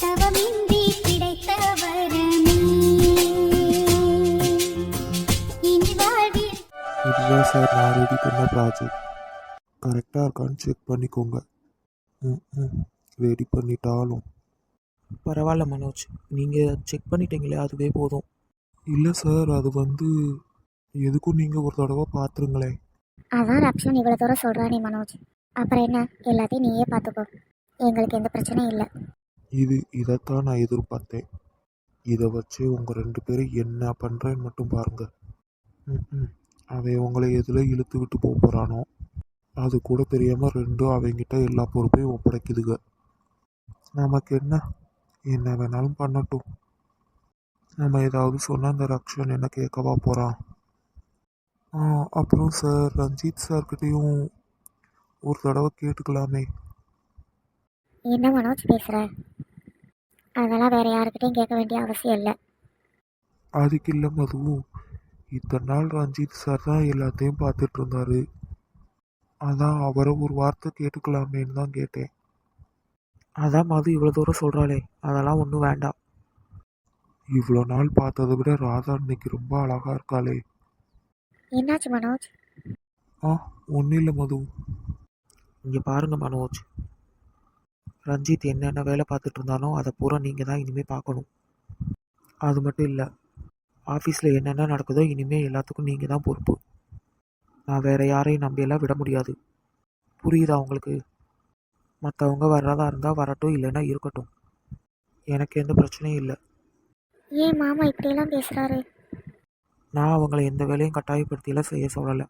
தவமின்றி கிடைத்த வரமே இனி வாழ்வில் இதுதான் சார் நான் ரெடி பண்ண ப்ராஜெக்ட் கரெக்டாக இருக்கான்னு செக் பண்ணிக்கோங்க. ம் ம். ரெடி பண்ணிட்டாலும். பரவாயில்ல மனோஜ். நீங்கள் செக் பண்ணிட்டீங்களே அதுவே போதும். இல்லை சார் அது வந்து எதுக்கும் நீங்கள் ஒரு தடவை பார்த்துருங்களேன். அதான் ரக்ஷன் இவ்வளோ தூரம் சொல்கிறானே மனோஜ். அப்புறம் என்ன? எல்லாத்தையும் நீயே பார்த்துக்கோ. எங்களுக்கு எந்த பிரச்சனையும் இல்லை. இது இதைத்தான் நான் எதிர்பார்த்தேன். இதை வச்சு உங்கள் ரெண்டு பேரும் என்ன பண்ணுறேன்னு மட்டும் பாருங்க. ம் ம். அவன் உங்களை எதில் இழுத்து விட்டு போக போகிறானோ அது கூட தெரியாமல் ரெண்டும் அவங்கிட்ட எல்லா பொறுப்பையும் ஒப்படைக்குதுங்க. நமக்கு என்ன? என்ன வேணாலும் பண்ணட்டும். நம்ம ஏதாவது சொன்னால் அந்த ரக்ஷன் என்ன கேட்கவா போகிறான் ஆ அப்புறம் சார் ரஞ்சித் சார்கிட்டையும் ஒரு தடவை கேட்டுக்கலாமே. என்ன மனோஜ் பேசுகிறேன் அதெல்லாம் வேற யாருக்கிட்டையும் கேட்க வேண்டிய அவசியம் இல்லை. அதுக்கு இல்லை மது. இத்தனை நாள் ரஞ்சித் சார் தான் எல்லாத்தையும் பார்த்துட்டு இருந்தாரு. அதான் அவரை ஒரு வார்த்தை கேட்டுக்கலாமேன்னு தான் கேட்டேன். அதான் மது இவ்வளோ தூரம் சொல்கிறாளே அதெல்லாம் ஒன்றும் வேண்டாம். இவ்வளோ நாள் பார்த்ததை விட ராதா இன்னைக்கு ரொம்ப அழகா இருக்காளே. என்னாச்சு மனோஜ்? ஆ ஒன்றும் இல்லை மது. இங்கே பாருங்க மனோஜ். ரஞ்சித் என்னென்ன வேலை பார்த்துட்டு இருந்தானோ அதை பூரா நீங்கள் தான் இனிமேல் பார்க்கணும். அது மட்டும் இல்லை ஆஃபீஸில் என்னென்ன நடக்குதோ இனிமேல் எல்லாத்துக்கும் நீங்கள் தான் பொறுப்பு. நான் வேறு யாரையும் நம்பியெல்லாம் விட முடியாது. புரியுதா உங்களுக்கு? மற்றவங்க வர்றதா இருந்தால் வரட்டும் இல்லைன்னா இருக்கட்டும். எனக்கு எந்த பிரச்சனையும் இல்லை. ஏன் மாமா இப்படியெல்லாம் பேசுகிறாரு நான் அவங்கள எந்த வேலையும் கட்டாயப்படுத்தியெல்லாம் செய்ய சொல்லலை.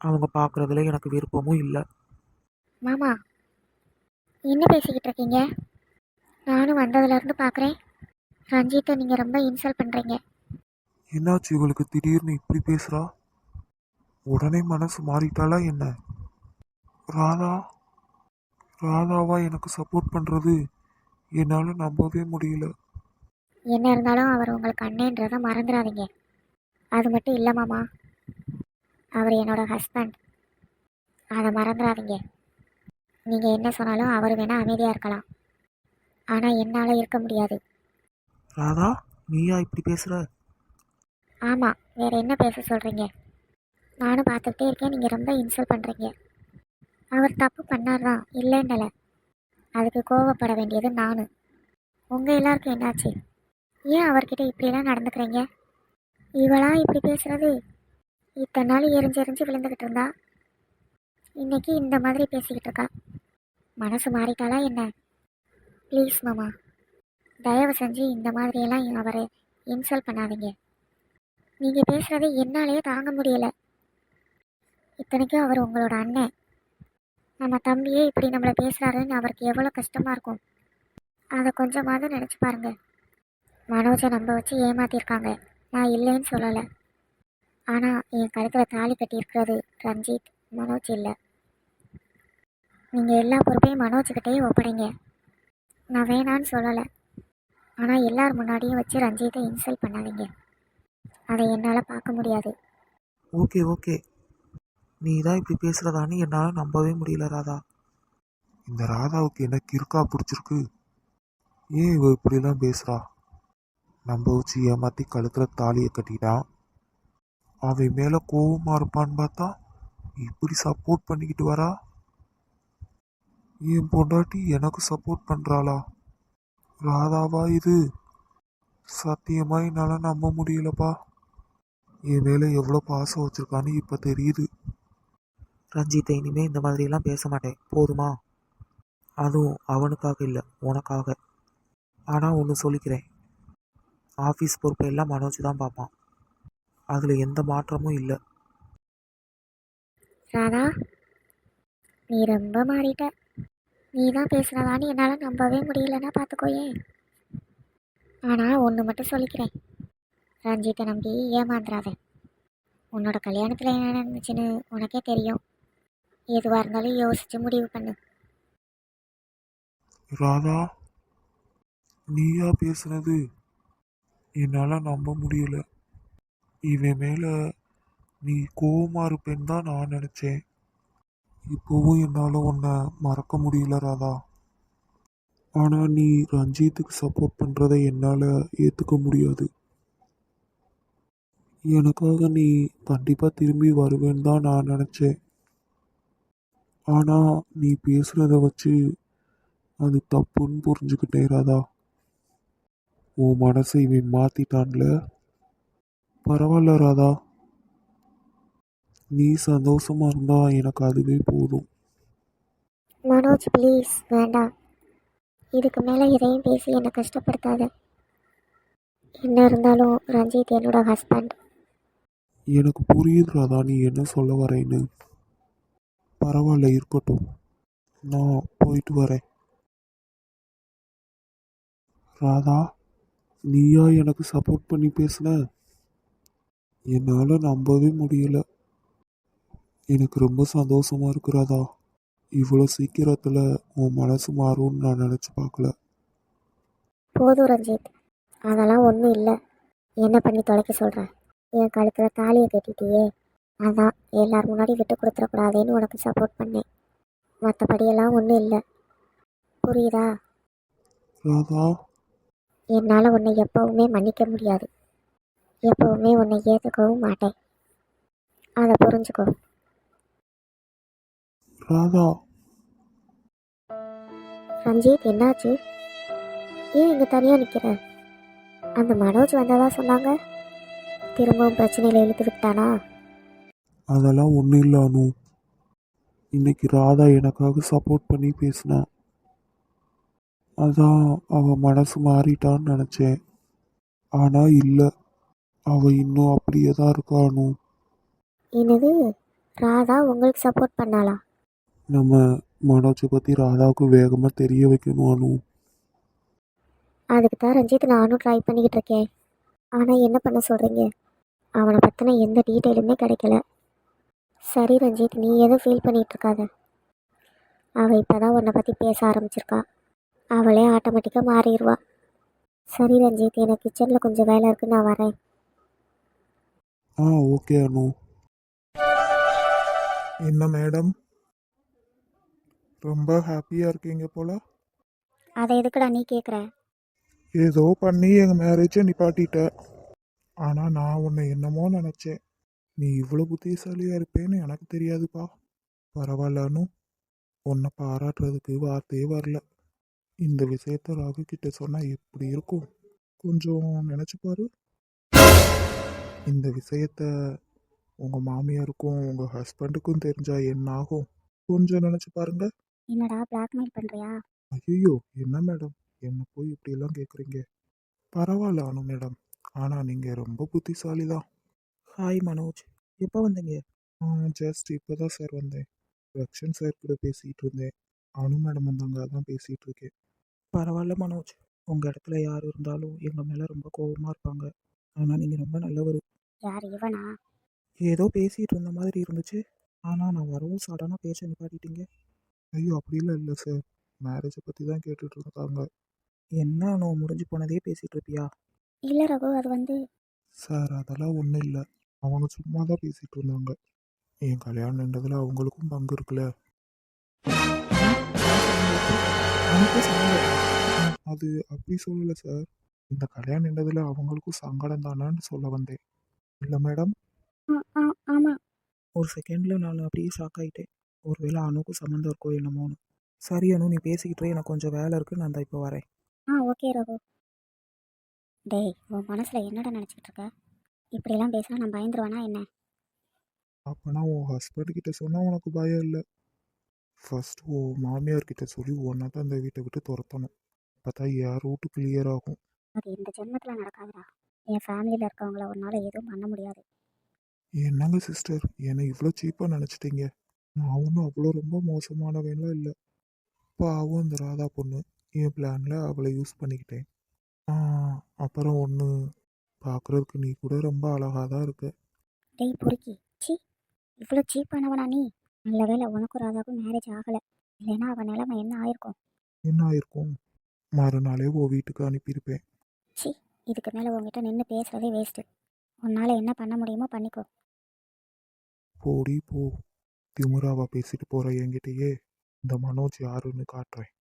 அவங்க பார்க்குறதுல எனக்கு விருப்பமும் இல்லை. மாமா என்ன பேசிக்கிட்டு இருக்கீங்க? நானும் வந்ததுலேருந்து பார்க்குறேன் ரஞ்சித்தை நீங்கள் ரொம்ப இன்சல்ட் பண்ணுறீங்க என்னாச்சு இவளுக்கு திடீர்னு இப்படி பேசுறா? உடனே மனசு மாறிட்டாளா என்ன? ராதா ராதாவா எனக்கு சப்போர்ட் பண்ணுறது என்னால் நம்பவே முடியல. என்ன இருந்தாலும் அவர் உங்களுக்கு அண்ணன்றதை மறந்துடாதீங்க. அது மட்டும் இல்லை மாமா. அவர் என்னோட ஹஸ்பண்ட் அதை மறந்துடாதீங்க. நீங்கள் என்ன சொன்னாலும் அவர் வேணால் அமைதியாக இருக்கலாம். ஆனால் என்னால் இருக்க முடியாது. ராதா நீயா இப்படி பேசுகிற ஆமாம் வேறு என்ன பேச சொல்கிறீங்க நானும் பார்த்துக்கிட்டே இருக்கேன் நீங்கள் ரொம்ப இன்சல்ட் பண்ணுறீங்க அவர் தப்பு பண்ணார் தான் இல்லைன்னல. அதுக்கு கோவப்பட வேண்டியது நான். உங்கள் எல்லாருக்கும் என்னாச்சு? ஏன் அவர்கிட்ட இப்படிலாம் நடந்துக்கிறீங்க? இவளா இப்படி பேசுறது? இத்தனை நாள் எரிஞ்சு எரிஞ்சு விழுந்துக்கிட்டு இருந்தா? இன்னைக்கு இந்த மாதிரி பேசிக்கிட்டு இருக்கா? மனசு மாறிட்டாளா என்ன? ப்ளீஸ் மாமா. தயவு செஞ்சு இந்த மாதிரியெல்லாம் அவரை இன்சல்ட் பண்ணாதீங்க. நீங்கள் பேசுகிறத என்னாலேயே தாங்க முடியலை. இத்தனைக்கும் அவர் உங்களோட அண்ணன். நம்ம தம்பியே இப்படி நம்மளை பேசுகிறாருன்னு அவருக்கு எவ்வளோ கஷ்டமாக இருக்கும். அதை கொஞ்சமாவது நினச்சி பாருங்க. மனோஜை நம்ப வச்சு ஏமாத்திருக்காங்க. நான் இல்லைன்னு சொல்லலை. ஆனால் என் கழுத்தில் தாலி கட்டியிருக்கிறது ரஞ்சித் மனோஜ் இல்லை. நீங்கள் எல்லா பொறுப்பையும் மனோஜ்கிட்டே ஒப்படைங்க. நான் வேணான்னு சொல்லலை. ஆனால் எல்லார் முன்னாடியும் வச்சு ரஞ்சித்தை இன்சல்ட் பண்ணாதீங்க. அதை என்னால் பார்க்க முடியாது. Okay okay. நீ தான் இப்படி பேசுகிறதான்னு என்னால் நம்பவே முடியல ராதா. இந்த ராதாவுக்கு என்ன கிறுக்கா பிடிச்சிருக்கு? ஏன் இவ இப்படிலாம் பேசுகிறா நம்ப வச்சு ஏமாற்றி கழுத்துல தாலியை கட்டிட்டான் அவன் மேலே கோவமாக இருப்பான்னு பார்த்தா இப்படி சப்போர்ட் பண்ணிக்கிட்டு வரா? என் பொண்டாட்டி எனக்கு சப்போர்ட் பண்ணுறாளா ராதாவா இது? சத்தியமா என்னால் நம்ப முடியலப்பா. என் மேலே எவ்வளோ பாசம் வச்சிருக்கான்னு இப்போ தெரியுது. ரஞ்சித்தை இனிமேல் இந்த மாதிரிலாம் பேச மாட்டேன். போதுமா? அதுவும் அவனுக்காக இல்லை உனக்காக. ஆனால் ஒன்று சொல்லிக்கிறேன். ஆஃபீஸ் பொறுப்பை எல்லாம் மனோஜ் தான் பார்ப்பான் அதில் எந்த மாற்றமும் இல்லை. ராதா நீ ரொம்ப மாறிட்ட. நீ தான் பேசுனதான்னு என்னால் நம்பவே முடியலன்னா பார்த்துக்கோயே ஆனால் ஒன்று மட்டும் சொல்லிக்கிறேன். ரஞ்சித்தை நம்பி ஏமாந்துடாத உன்னோட கல்யாணத்தில் என்ன நடந்துச்சுன்னு உனக்கே தெரியும். எதுவாக இருந்தாலும் யோசிச்சு முடிவு பண்ணு. ராதா நீயா பேசுனது என்னால் நம்ப முடியல. இவன் மேலே நீ கோவமா இருப்பேன்னு தான் நான் நினச்சேன். இப்போவும் என்னால் உன்னை மறக்க முடியல ராதா. ஆனால் நீ ரஞ்சித்துக்கு சப்போர்ட் பண்ணுறதை என்னால் ஏற்றுக்க முடியாது. எனக்காக நீ கண்டிப்பாக திரும்பி வருவேன்னு தான் நான் நினச்சேன். ஆனால் நீ பேசுனதை வச்சு அது தப்புன்னு புரிஞ்சுக்கிட்டே ராதா. உன் மனசை இவன் மாற்றிட்டான்ல பரவாயில்ல ராதா. நீ சந்தோஷமா இருந்தா எனக்கு அதுவே போதும். மனோஜ் ப்ளீஸ் வேண்டாம். இதுக்கு மேலே எதையும் பேசி என்னை கஷ்டப்படுத்தாத. என்ன இருந்தாலும் ரஞ்சித் என்னோட ஹஸ்பண்ட் எனக்கு புரியுது ராதா நீ என்ன சொல்ல வரேன்னு. பரவாயில்ல இருக்கட்டும். நான் போயிட்டு வரேன். ராதா நீயா எனக்கு சப்போர்ட் பண்ணி பேசுன? என்னால் நம்பவே முடியல. எனக்கு ரொம்ப சந்தோஷமா இருக்கு ராதா இவ்வளோ சீக்கிரத்தில் உன் மனசு மாறும்னு நான் நினச்சி பார்க்கல. போதும் ரஞ்சித். அதெல்லாம் ஒன்றும் இல்லை. என்ன பண்ணி தொலைக்க சொல்கிறேன் என் கழுத்தில் தாலியை கட்டிட்டியே. அதான் எல்லார் முன்னாடி விட்டு கொடுத்துடக்கூடாதேன்னு உனக்கு சப்போர்ட் பண்ணேன். மற்றபடியெல்லாம் ஒன்றும் இல்லை. புரியுதா? ராதா? என்னால் உன்னை எப்பவுமே மன்னிக்க முடியாது. எப்பவுமே உன்னை ஏற்றுக்கவும் மாட்டேன். அதை புரிஞ்சுக்கோ. ராதா ரஞ்சித் என்னாச்சு? ஏன் இங்கே தனியாக நிற்கிற அந்த மனோஜ் வந்ததா சொன்னாங்க? திரும்பவும் பிரச்சனையில் இழுத்து விட்டானா? அதெல்லாம் ஒன்றும் இல்லை அனு. இன்னைக்கு ராதா எனக்காக சப்போர்ட் பண்ணி பேசினா. அதான் அவ மனசு மாறிட்டான்னு நினச்சேன். ஆனால் இல்லை. அவ இன்னும் அப்படியே தான் இருக்கா அனு. என்னது? ராதா உங்களுக்கு சப்போர்ட் பண்ணாளா? நம்ம மனோஜை பற்றி ராதாவுக்கு வேகமாக தெரிய வைக்கணும் அனு. அதுக்கு தான் ரஞ்சித் நானும் ட்ரை பண்ணிக்கிட்டு இருக்கேன். ஆனால் என்ன பண்ண சொல்கிறீங்க அவனை பற்றின எந்த டீட்டெயிலுமே கிடைக்கல. சரி ரஞ்சித் நீ எதுவும் ஃபீல் பண்ணிகிட்டு இருக்காத அவள் இப்போ தான் உன்னை பற்றி பேச ஆரம்பிச்சிருக்கா. அவளே ஆட்டோமேட்டிக்காக மாறிடுவா. சரி ரஞ்சித் எனக்கு கிச்சனில் கொஞ்சம் வேலை இருக்குது நான் வரேன். ஆ ஓகே அனு. என்ன மேடம்? ரொம்ப ஹாப்பியாக இருக்கீங்க போல. அதை எதுக்குடா நீ கேட்குற ஏதோ பண்ணி எங்கள் மேரேஜை நிப்பாட்டிட்ட. ஆனால் நான் உன்னை என்னமோ நினச்சேன். நீ இவ்வளோ புத்திசாலியாக இருப்பேன்னு எனக்கு தெரியாதுப்பா. பரவாயில்லன்னு உன்னை பாராட்டுறதுக்கு வார்த்தையே வரல. இந்த விஷயத்த ராகு கிட்ட சொன்னால் எப்படி இருக்கும்? கொஞ்சம் நினச்சி பாரு. இந்த விஷயத்த உங்கள் மாமியாருக்கும் உங்கள் ஹஸ்பண்டுக்கும் தெரிஞ்சா என்ன ஆகும்? கொஞ்சம் நினச்சி பாருங்க. என்னடா பிளாக்மெயில் பண்ணுறியா ஐயோ என்ன மேடம் என்ன போய் இப்படியெல்லாம் கேட்குறீங்க பரவாயில்ல அனு மேடம் ஆனால் நீங்கள் ரொம்ப புத்திசாலி தான் ஹாய் மனோஜ். எப்போ வந்தீங்க? ஜஸ்ட் இப்போ தான் சார் வந்தேன். ரக்ஷன் சார் கூட பேசிகிட்டு இருந்தேன். அனு மேடம் வந்தாங்க அதான் பேசிகிட்டு இருக்கேன். பரவாயில்ல மனோஜ். உங்கள் இடத்துல யார் இருந்தாலும் எங்கள் மேலே ரொம்ப கோபமாக இருப்பாங்க. ஆனால் நீங்கள் ரொம்ப நல்லவர். யார் இவனா? ஏதோ பேசிகிட்டு இருந்த மாதிரி இருந்துச்சு. ஆனால் நான் வரவும் சடனாக பேச்ச நிப்பாட்டிட்டீங்க. ஐயோ அப்படிலாம் இல்லை சார் மேரேஜை பற்றி தான் கேட்டுட்டு இருக்காங்க. என்ன நான் முடிஞ்சு போனதே பேசிகிட்டு இருப்பியா? இல்லை ரகு அது வந்து சார் அதெல்லாம் ஒன்றும் இல்லை. அவங்க சும்மா தான் பேசிகிட்டு இருந்தாங்க. என் கல்யாணன்றதுல அவங்களுக்கும் பங்கு இருக்குல்ல. அது அப்படி சொல்லலை சார் இந்த கல்யாணன்றதுல அவங்களுக்கும் சங்கடம் தானான்னு சொல்ல வந்தேன். இல்லை மேடம் ஆமாம் ஒரு செகண்டில் நான் அப்படியே ஷாக் ஆகிட்டேன் ஒருவேளை அணுக்கும் சம்மந்தம் இருக்கோ என்னமோன்னு. சரி அனு நீ பேசிக்கிட்டு எனக்கு கொஞ்சம் வேலை இருக்குது நான் தான் இப்போ வரேன். ஆ ஓகே ரகு. டேய் உன் மனசில் என்னடா நினச்சிக்கிட்டு இருக்க? இப்படிலாம் பேசினா நான் பயந்துருவேனா என்ன? அப்போனா உன் ஹஸ்பண்ட் கிட்ட சொன்னால் உனக்கு பயம் இல்லை. ஃபர்ஸ்ட் உன் மாமியார் கிட்ட சொல்லி ஒன்றா தான் இந்த வீட்டை விட்டு துரத்தணும். தான் என் ரூட்டு கிளியர் ஆகும். அது இந்த ஜென்மத்தில் நடக்காதுடா. என் ஃபேமிலியில் இருக்கவங்கள உன்னால் எதுவும் பண்ண முடியாது. என்னங்க சிஸ்டர் என்னை இவ்வளோ சீப்பாக நினச்சிட்டீங்க? நான் ஒன்றும் அவ்வளோ ரொம்ப மோசமானவன்லாம் இல்லை. பாவம் இந்த ராதா பொண்ணு. என் பிளானில் அவளை யூஸ் பண்ணிக்கிட்டேன். அப்புறம் ஒன்று பார்க்குறதுக்கு நீ கூட ரொம்ப அழகாக தான் இருக்க. டேய் பொறுக்கி. சி இவ்வளோ சீப்பானவனா நீ? நல்ல வேளை உனக்கும் ராதாவுக்கும் மேரேஜ் ஆகலை. இல்லைன்னா அவன் நிலைமை என்ன ஆயிருக்கும்? என்ன ஆயிருக்கும்? மறுநாளே உன் வீட்டுக்கு அனுப்பியிருப்பேன். சி இதுக்கு மேலே உங்ககிட்ட நின்று பேசுகிறதே வேஸ்ட்டு உன்னால் என்ன பண்ண முடியுமோ பண்ணிக்கோ. போடி போ. திமுறாவா பேசிட்டு போகிற என்கிட்டயே இந்த மனோஜ் யாருன்னு காட்டுறேன்.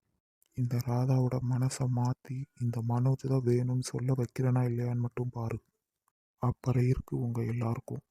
இந்த ராதாவோட மனசை மாற்றி இந்த மனோஜ் தான் வேணும்னு சொல்ல வைக்கிறேனா இல்லையான்னு மட்டும் பாரு. அப்புறம் இருக்கு உங்கள் எல்லாருக்கும்.